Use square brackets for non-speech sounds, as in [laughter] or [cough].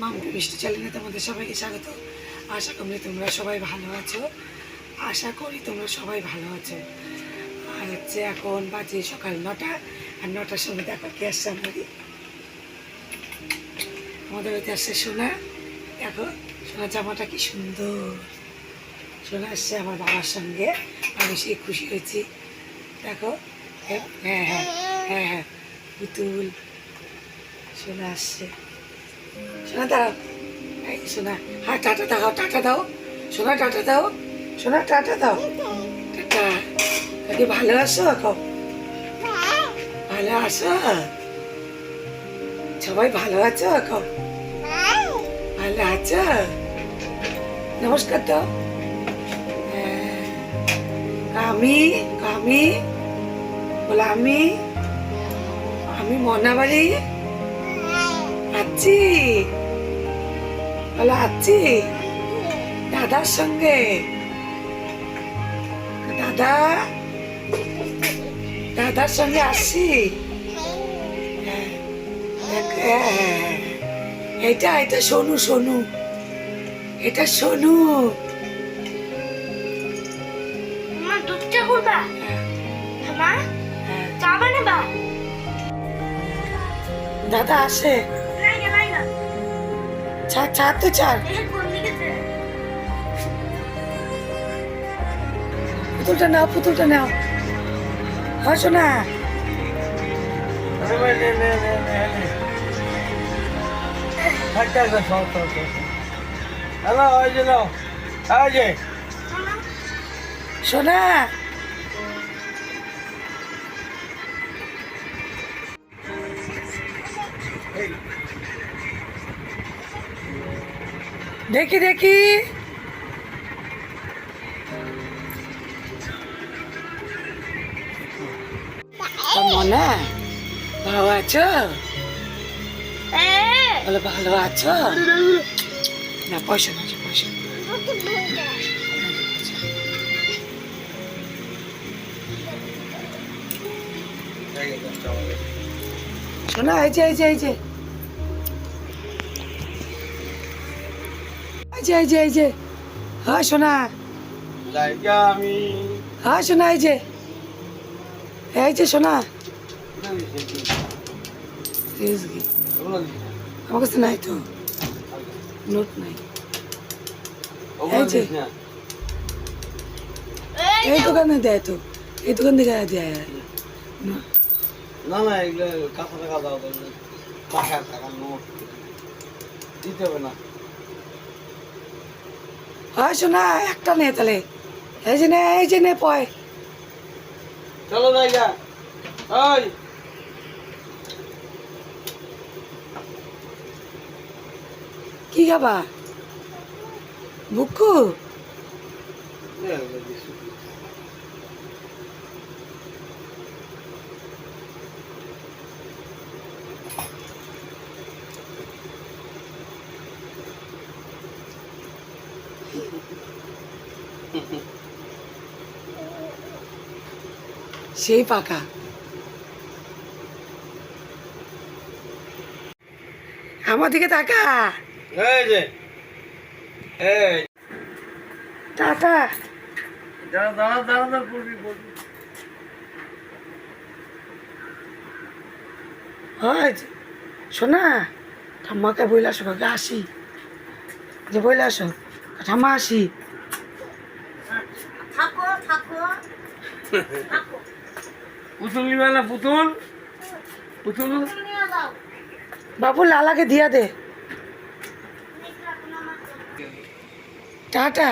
মামু মিষ্টি চ্যানেলে তোমাদের সবাইকে স্বাগত। আশা করি তোমরা সবাই ভালো আছো। আশা করি তোমরা সবাই ভালো আছো। আর হচ্ছে এখন বাজে সকাল নটা, আর নটার সময় দেখো কে আসছে আমাদের। আমাদের বাড়িতে আসছে সোনা। দেখো, সোনার জামাটা কি সুন্দর। সোনা আসছে আমার বাবার সঙ্গে। আমি সেই খুশি হয়েছি। দেখো হ্যাঁ হ্যাঁ হ্যাঁ হ্যাঁ হ্যাঁ পুতুল। সোনা আসছে। সোনা দাও এই সোনা হ্যাঁ টাটা দাও টাটা দাও। সোনা টাটা দাও। সোনা টাটা দাও। টাটা। কাকি ভালো কও ভালো সবাই ভালো আছো কও ভালো আছো? নমস্কার দাও হ্যাঁ। আমি আমি, বলে আমি আমি মনাবাড়ি আছি বলে আছি দাদার সঙ্গে। দাদা দাদার সঙ্গে আসছি হ্যাঁ, দেখ, হ্যাঁ, এটা এটা সোনু সোনু। এটা সোনু। মা করবা হ্যাঁ, মা হ্যাঁ। চা বানাবা? দাদা আসে। চা চা তো চার দেখে কোন দিকে যে? পুতুলটা নাও পুতুলটা নাও। হ্যাঁ শোনা হ্যালো ওই দেখি দেখি। মনে ভালো আছো? বলে ভালো আছো? না পয়সা না পয়সা। শোনা এই যে এই যে এই যে। এই যে এই যে এই যে। হ্যাঁ শোনা হ্যাঁ শোনা এই যে। এই যে শোনা আমার কাছে নাই তো। নোট নাই। এই যে। এই এই দোকানে দেয় তো। এই দোকান থেকে দেয়। না। না এগুলো কাঁচা টাকা দাও দিতে হবে না। হ্যাঁ শোনা একটা নে তাহলে। এই যে নে এই যে নে পয়। চলো জায়গা ওই কি খাবা? বুকু? [laughs] সেই পাকা। আমার দিকে তাকা। এই যে এই। টাটা। দাঁড়া দাঁড়া দাঁড়া দাঁড়া পড়বি পড়বি হয় শোনা ঠাম্মাকে বইলে আসো আসি। যে বইলে আসো। ঠাম্মা আসি থাকো থাকো। থাকো [laughs] পুতুল নিবে না পুতুল? পুতুল? বাবু লালাকে দিয়া দে। টাটা।